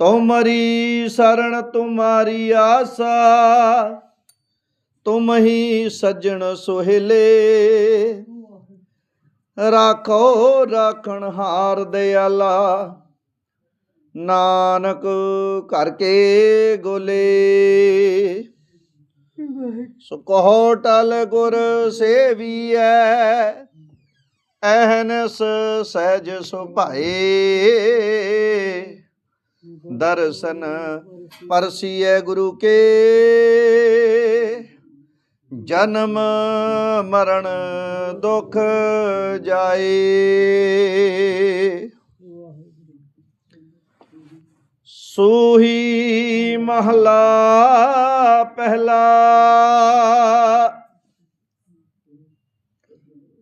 ਤੁਮਰੀ ਸਰਣ ਤੁਮਾਰੀ ਆਸਾ, ਤੁਮ ਹੀ ਸੱਜਣ ਸੁਹੇਲੇ। ਰਾਖੋ, ਰਾਖਣ ਹਾਰ ਦਿਆਲਾ, ਨਾਨਕ ਕਰਕੇ ਗੋਲੇ। ਸੋ ਕਹੋ ਟਲ ਗੁਰ ਸੇਵੀਐ, ਐਹਨਸ ਸਹਿਜ ਸੁਭਾਏ। ਦਰਸ਼ਨ ਪਰਸੀਏ ਗੁਰੂ ਕੇ ਜਨਮ ਮਰਨ ਦੁਖ ਜਾਏ ਸੂਹੀ ਮਹਲਾ ਪਹਿਲਾ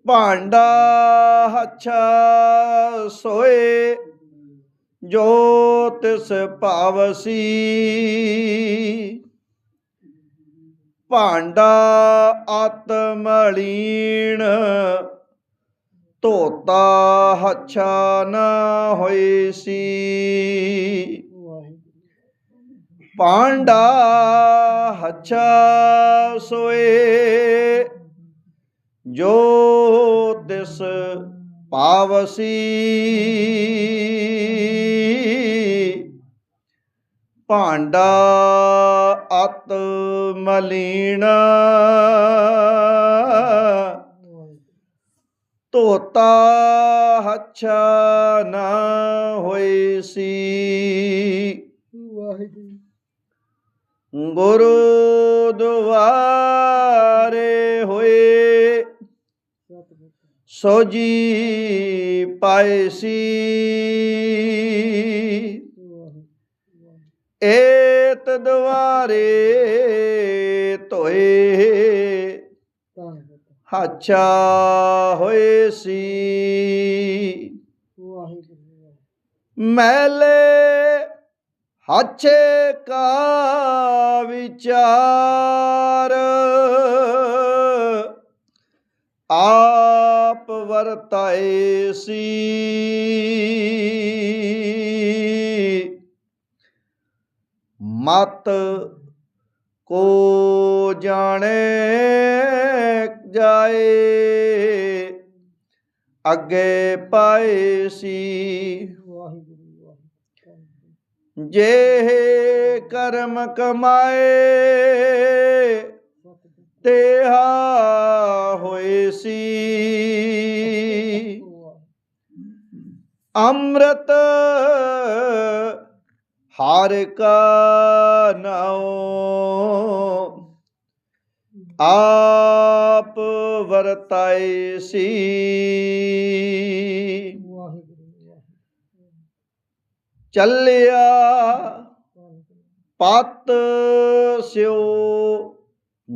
ਭਾਂਡਾ ਹੱਛਾ ਸੋਏ ਜੋ ਤਿਸ ਭਾਵਸੀ। ਭਾਂਡਾ ਆਤਮਲੀਣ ਤੋਤਾ ਹੱਛਾ ਨਾ ਹੋਈ ਸੀ। ਪਾਂਡਾ ਹੱਛਾ ਸੋਏ, ਜੋ ਤਿਸ ਪਾਵਸੀ। ਭਾਂਡਾ ਅਤ ਮਲੀਣਾ ਧੋਤਾ ਹੱਛਾ ਨਾ ਹੋਈ ਸੀ। ਗੁਰੂ ਦੁਆਰੇ ਹੋਏ ਸੋਜੀ ਪਾਏ ਸੀ। ਏਤ ਦੁਆਰੇ ਧੋਏ। ਹਾਚਾ ਹੋਏ ਸੀ। ਮੈਲੇ ਹਾਚੇ ਕਾ ਵਿਚਾਰ। ਆ ਵਰਤਾਏ ਸੀ ਮਤ ਕੋ ਜਾਣੇ ਜਾਏ, ਅੱਗੇ ਪਾਏ ਸੀ ਜੇ ਕਰਮ ਕਮਾਏ, ਤੇਹਾ ਹੋਏ ਸੀ ਅੰਮ੍ਰਿਤ ਹਰ ਕਾ ਨਾਉ। ਆਪ ਵਰਤਾਏ ਸੀ। ਚੱਲਿਆ ਪਤ ਸਿਓ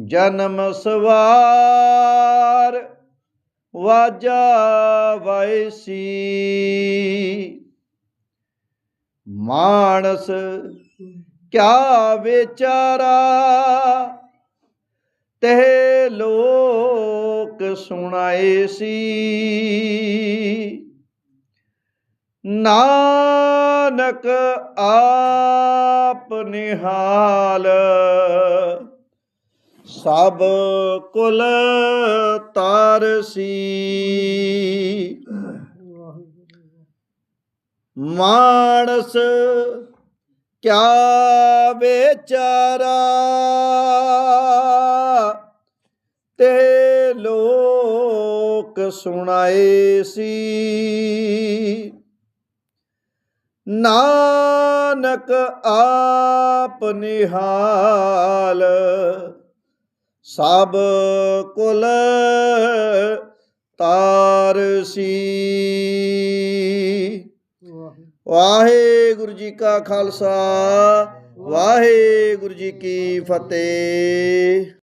ਜਨਮ ਸਵਾਰ। ਵਾਜਾ ਵੈਸੀ ਮਾਨਸ ਕਿਆ ਵਿਚਾਰਾ ਤੇ ਲੋਕ ਸੁਣਾਏ ਸੀ। ਨਾਨਕ ਆਪ ਨਿਹਾਲ ਸਭ ਕੁਲ ਤਾਰਸੀ ਮਾਨਸ ਕਿਆ ਵਿਚਾਰਾ ਤੇ ਲੋਕ ਸੁਣਾਏ ਸੀ। ਨਾਨਕ ਆਪ ਨਿਹਾਲ ਸਭ ਕੁਲ ਤਾਰਸੀ ਵਾਹਿਗੁਰੂ ਜੀ ਕਾ ਖਾਲਸਾ ਵਾਹਿਗੁਰੂ ਜੀ ਕੀ ਫਤਿਹ।